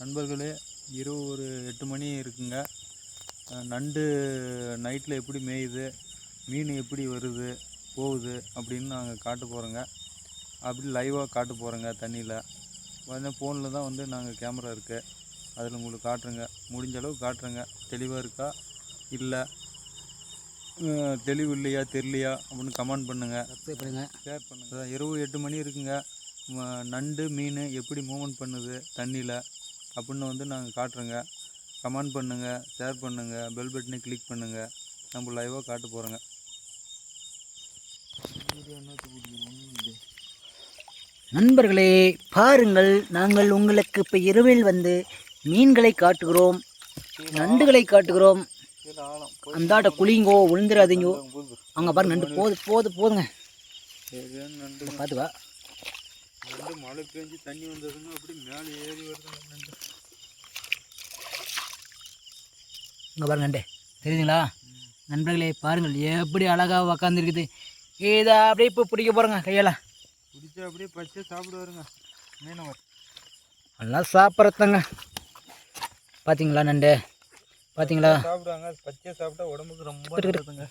நண்பர்களே இரவு ஒரு எட்டு மணி இருக்குங்க. நண்டு நைட்டில் எப்படி மேயுது மீன் எப்படி வருது போகுது அப்படின்னு நாங்கள் காட்ட போகிறோங்க அப்படி லைவாக காட்ட போகிறோங்க தண்ணியில் வந்து ஃபோனில் தான் வந்து நாங்கள் கேமரா இருக்குது அதில் உங்களுக்கு காட்டுறேங்க. முடிஞ்ச அளவு காட்டுறேங்க. தெளிவாக இருக்கா? இல்லை. தெளிவு இல்லையா தெரியலையா? அப்படின்னு கமெண்ட் பண்ணுங்கள் பண்ணுங்கள் ஷேர் பண்ணுங்க. இரவு எட்டு மணி இருக்குங்க. நண்டு மீன் எப்படி மூவ்மெண்ட் பண்ணுது தண்ணியில் அப்படின்னு வந்து நாங்கள் காட்டுறோங்க. கமெண்ட் பண்ணுங்கள் ஷேர் பண்ணுங்கள் பெல் பட்டனை கிளிக் பண்ணுங்கள் நம்ம லைவாக காட்ட போகிறோங்க நண்பர்களே பாருங்கள் நாங்கள் உங்களுக்கு இப்போ இரவில் வந்து மீன்களை காட்டுகிறோம் நண்டுகளை காட்டுகிறோம். அந்தாட்ட குளிங்கோ விழுந்துடாதீங்கோ அங்கே பாருங்க நண்டு போது போது போதுங்க. நண்டு மழை பெஞ்சு தண்ணி வந்ததுங்க அப்படி மேலே ஏறி வருதுங்க நண்டு இங்கே பாருங்க நண்டு தெரியுதுங்களா? நண்பர்களே பாருங்கள் எப்படி அழகாக உக்காந்துருக்குது. இதை அப்படியே இப்போ பிடிக்க போகிறோங்க கையால். பிடிச்சா அப்படியே பச்சை சாப்பிடுவாருங்க. மீனவர் நல்லா சாப்பிட்றதாங்க. பார்த்தீங்களா நண்டு பார்த்தீங்களா சாப்பிடுவாங்க பச்சை சாப்பிட்டா உடம்புக்கு ரொம்ப. நல்லதுங்க.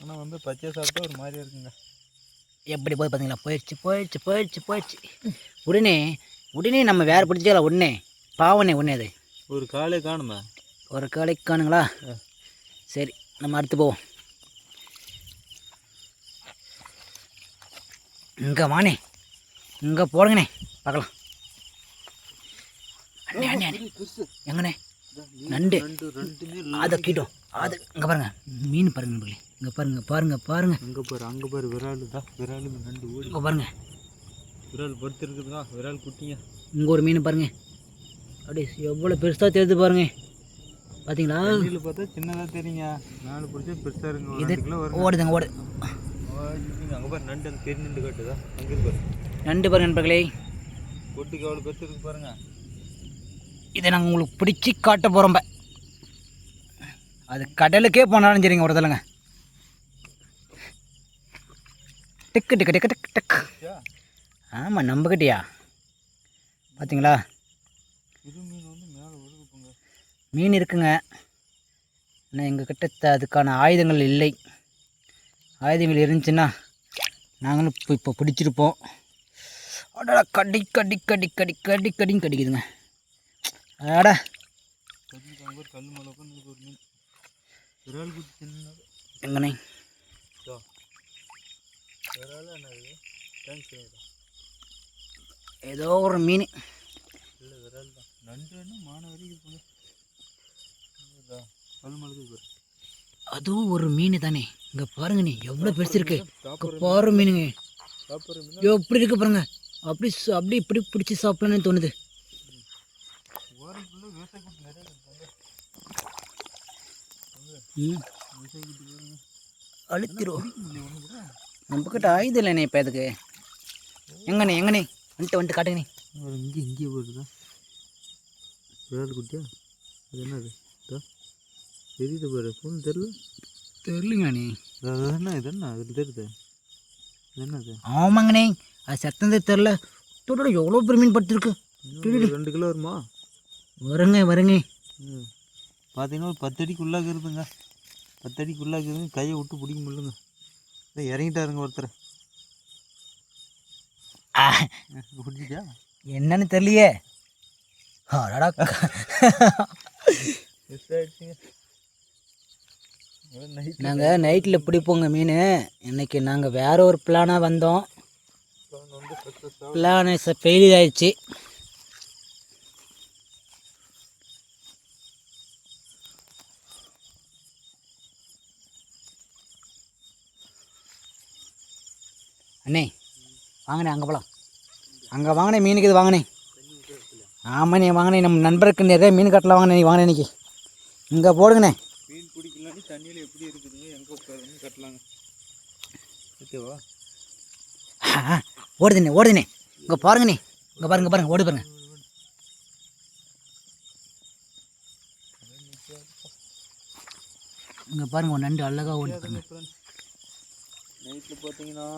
ஆனால் வந்து பச்சை சாப்பிட்டா ஒரு மாதிரியா இருக்குங்க. எப்படி போய் பார்த்தீங்களா போயிடுச்சு போயிடுச்சு போயிடுச்சு போயிடுச்சு. உடனே உடனே நம்ம வேறு பிடிச்சிக்கலாம் உடனே. பாவனே உடனே அது. ஒரு காலே காணுமா? ஒரு கடைக்கு காணுங்களா. சரி நம்ம அடுத்து போவோம். இங்கே வானே இங்கே போடுங்கண்ணே. பார்க்கலாம். அண்ணே அண்ணே அண்ணே. எங்கண்ணே? நண்டு. அதை கீட்டோம். அது இங்கே பாருங்க. மீன் பாருங்க நண்பர்களே இங்கே பாருங்க பாருங்க பாருங்க. அங்கே பாரு அங்கே பாரு விரால் தான். விரால் நண்டு ஓடி. இங்கே பாருங்க. விரால் படுத்து இருக்குதுங்க விரால் குட்டிங்க. இங்கே ஒரு மீன் பாருங்க. அப்படியே எவ்வளோ பெருசாக தெரியுது பாருங்க. பார்த்தீங்களா பார்த்தா சின்னதாக தெரியுங்க. நாலு பிடிச்சா பெருசாக இருக்குங்க ஒரு இது ஓடுதுங்க ஓடு. அங்கே பாரு நண்டு அந்த பெரிய நண்டு காட்டுதா அங்கே பாரு. நண்டு பாருங்க நண்பர்களே. கொட்டுக்கு அவ்வளோ பெருசு இருக்கு பாருங்க. இதை நாங்கள் உங்களுக்கு பிடிச்சி காட்ட போகிறோம்ப அது கடலுக்கே போனாலும் சரிங்க ஒரு தலங்க டிக்கு டிக்கு டிக்கு டிக்கு டக்கு. ஆமாம் நம்பக்கிட்டியா பார்த்தீங்களா இது மீன் வந்து மேலே வருது போங்க மீன் இருக்குங்க. ஆனால் எங்கள் கிட்ட அதுக்கான ஆயுதங்கள் இல்லை. ஆயுதங்கள் இருந்துச்சுன்னா நாங்களும் இப்போ இப்போ பிடிச்சிருப்போம். அடடா கடி கடி கடி கடி கடி கடின்னு கடிக்குதுங்க. அடா கட்டிக்கு அங்கே ஒரு கல் மேலே உட்காந்து ஒரு மீன். விரால் குட்டி சின்னதாக எங்கண்ணே? விரால் என்னது தேங்க்ஸ் ஏதோ ஒரு மீன் இல்லை விரால் தான் நண்டு வேணும் மான வரைக்கும் போங்க இதா, கல் மழுகு பாரு அதுவும் ஒரு மீன் தானே. இங்கே பாருங்க நீ எவ்வளோ பெருசு இருக்கு பாரு மீனுங்க. எப்படி இருக்கு பாருங்க. அப்படி அப்படி இப்படி பிடிச்சி சாப்பிடணும்னு தோணுது. குட்டி குட்டி அழுத்திரும் இல்லை ஒன்று கூட நம்மக்கிட்ட ஆயுதம் இல்லைண்ணே இப்போ அதுக்கு எங்கண்ணே எங்கண்ணே? வந்துட்டு வந்துட்டு காட்டுங்கண்ணே. இங்கே இங்கே போடுதா விரால் குட்டியா? அது என்னது? தெரியுது பாரு ஃபோன் தெரியல. தெரியலங்கண்ணே அது என்ன இது என்ன? அதில் தெரியுது. என்னது? ஆமாங்கண்ணே அது சத்தந்தே தெரில தோட்டோட எவ்வளோ பெரிய மீன் படுத்துருக்கு ரெண்டு கிலோ வருமா? வருங்க வருங்க. ம். பார்த்தீங்கன்னா ஒரு பத்து அடிக்கு உள்ளாக இருக்குதுங்க. பத்து அடிக்கு உள்ளாக இருக்குதுங்க. கையை விட்டு பிடிக்க முடியலங்க. இறங்கிட்டாருங்க ஒருத்தர். ஆ, பிடிச்சிச்சா என்னன்னு தெரியலையே. அடடா. நாங்கள் நைட்டில் பிடிப்போங்க மீன். இன்னைக்கு நாங்கள் வேற ஒரு பிளானாக வந்தோம். பிளான் ஃபெயிலியர் ஆயிடுச்சு. அண்ணே வாங்கண்ணே அங்கே போகலாம் அங்கே வாங்கினே மீனுக்கு இது வாங்கினே ஆமாண்ணே வாங்கினே நம்ம நண்பருக்கு நிறைய மீன் கட்டலாம் வாங்கினே வாங்கினே இன்னைக்கு. இங்கே போடுங்கண்ணே மீன் பிடிக்கலான்னு தண்ணியில் எப்படி இருக்குதுங்க எங்கே உட்காருன்னு கட்டலாங்க ஓகேவா ஓடுதுண்ணே ஓடுதுண்ணே இங்கே பாருங்கண்ணே இங்கே பாருங்க பாருங்க ஓடு பாருங்க. இங்கே பாருங்க ஒரு நண்டு அழகாக ஓடி பாருங்க நைட்டில் பார்த்தீங்கன்னா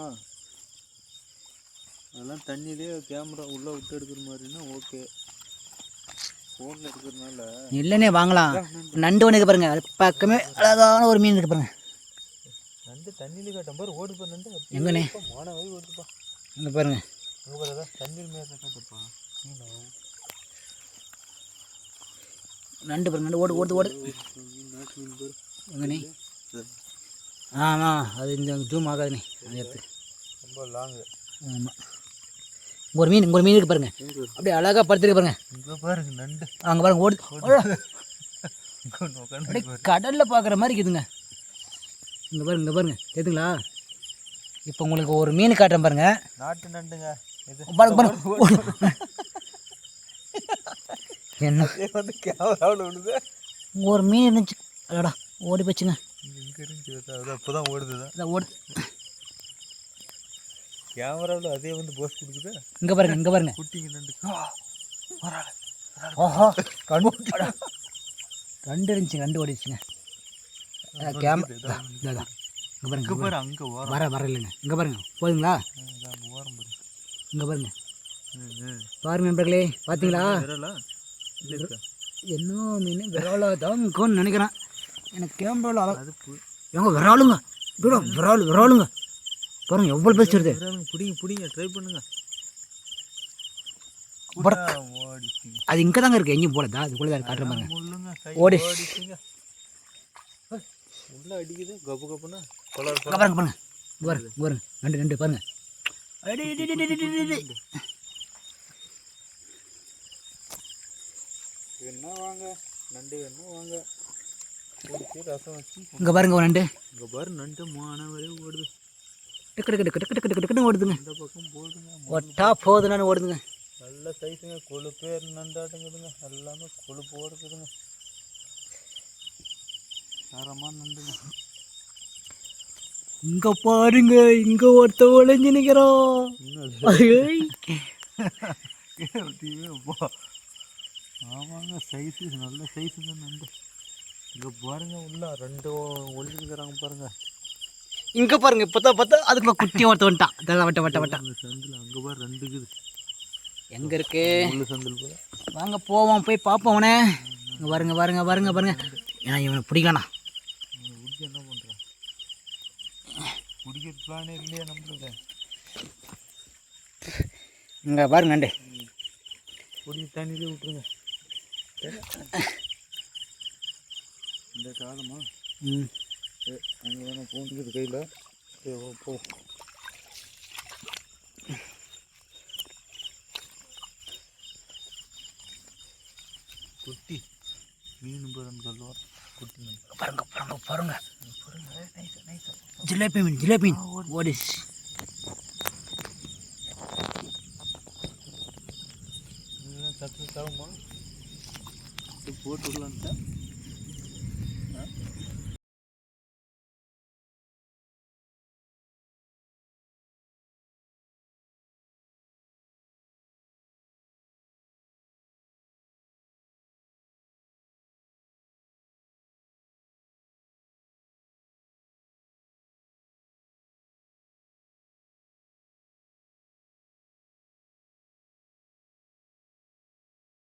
அதெல்லாம் தண்ணியிலே கேமரா உள்ளே விட்டு எடுக்கிற மாதிரின்னா ஓகே ஃபோனில் எடுக்கிறதுனால. இல்லைண்ணே வாங்கலாம். நண்டு. ஒன்று பாருங்க அது பக்கமே அழகான ஒரு மீன் இருக்கு பாருங்க. நண்டு தண்ணியிலே காட்டும் பாரு ஓடு நண்டு. எங்கண்ணே? மான வழி ஓடுப்பா இங்கே பாருங்க. அங்கே பாரு அதான் தண்ணீர் மேலே காட்டுப்பா நண்டு பாருங்க நண்டு ஓடு ஓடு ஓடு. எங்கண்ணே? ஆமாம் அது இந்த ஜூம் ஆகாதுண்ணே. எடுத்து. ரொம்ப லாங்கு ஆமாம் ஒரு மீன் இங்க ஒரு மீன் இருக்கு பாருங்க. அப்படியே அழகாக படுத்துருக்கு பாருங்க. இங்கே பாருங்க நண்டு. அங்கே பாருங்க ஓடு. இங்கே கடலில் பார்க்குற மாதிரி இருக்குதுங்க. இங்கே பாருங்க இங்கே பாருங்க. கேட்டுங்களா? இப்போ உங்களுக்கு ஒரு மீன் காட்டுறேன் பாருங்க. நாட்டு நண்டுங்க. பாருங்க பாருங்க. என்ன? வந்து கேமராவில் விழுது. ஒரு மீன் இருந்துச்சு. அடடா ஓடி போச்சுங்க. இங்கே இங்கே இருந்துச்சு அதான் அப்போ தான் ஓடுதுதான் அதான் ஓடு கேமராவில் அதே வந்து போஸ் கொடுக்குது. இங்கே பாருங்க இங்கே பாருங்க. குட்டிங்க நண்டு. ஓஹோ கண்டு அடா. ரெண்டு இருந்துச்சு ரெண்டு ஓடிச்சுங்க கேமரா இங்கே பாருங்க இங்கே இங்க பாரு அங்கே வர வர இல்லைங்க. இங்கே பாருங்க போதுங்களா? இங்கே பாருங்க. பாருங்க நண்பர்களே பார்த்தீங்களா என்ன மீன்? விரால தான் இருக்கும்னு நினைக்கிறேன். எனக்கு கேமராவில் அழகா அது பு- எங்க விராலுங்க. இப்படிடா விரால் விராலுங்க. பாருங்க எவ்வளோ பேசுறது விரலுங்க பிடிங்க பிடிங்க ட்ரை பண்ணுங்க. அது இங்கே தாங்க இருக்கு எங்கேயும் போலதா அதுக்குள்ளே தான் காட்டுற பாருங்க. ஓடி. உள்ள அடிக்குது? கப்பு கப்புனா கொலார் இங்கே பாருங்க பாருங்க. பாருங்க பாருங்க. நண்டு நண்டு பாருங்க. என்ன வாங்க. நண்டு என்ன வாங்க. ரசம் வச்சு. இங்கே பாருங்க நண்டு. இங்கே பாரு நண்டு மான வரையும் ஓடுது. டக்கு டக்கு டக்கு டக்கு டக்கு டக்குன்னு ஓடுதுங்க. இந்த பக்கம் போகுதுங்க ஒட்டா போகுதுன்னு ஓடுதுங்க. நல்ல சைஸுங்க கொழுப்பே நண்டாட்டுங்குதுங்க. எல்லாமே கொழுப்பு ஓடுதுங்க தரமாக நண்டுங்க இங்க பாருங்க இங்க ஒருத்த ஒளிஞ்சு. போ. ஆமாங்க சைஸு நல்ல சைஸுங்க நண்டு. இங்கே பாருங்க உள்ள ரெண்டு ஒளிஞ்சுக்கிறாங்க பாருங்க. இங்க பாருங்க இப்பதான் பார்த்தா அதுக்குள்ள குட்டி ஒருத்த வந்துட்டான். வட்ட வட்ட வட்ட. சந்தில் அங்கே பாரு ரெண்டு இருக்குது. எங்க இருக்கு? சந்தில் வாங்க போவோம் போய் பார்ப்போம் அவனே. இங்க பாருங்க பாருங்க பாருங்க பாருங்க. ஏன்னா இவனை பிடிக்கணும் குடிக்கிற பிளானே இல்லையா நம்மளுக்கு? இங்க பாருங்க நண்டு குடி தண்ணியிலே விட்டுருங்க. இந்த காலமா? ம். அங்கே வேணா பூந்துக்குது கையில். போ. குட்டி. மீன் பேரன் சொல்லுவார் குட்டி மீன் பாருங்க பாருங்க பாருங்க. ஜிலேபி மீன் ஜிலேபி மீன் ஓடிஸ் இதெல்லாம் சத்து தரமா போட்டு விடலான்ட்டேன்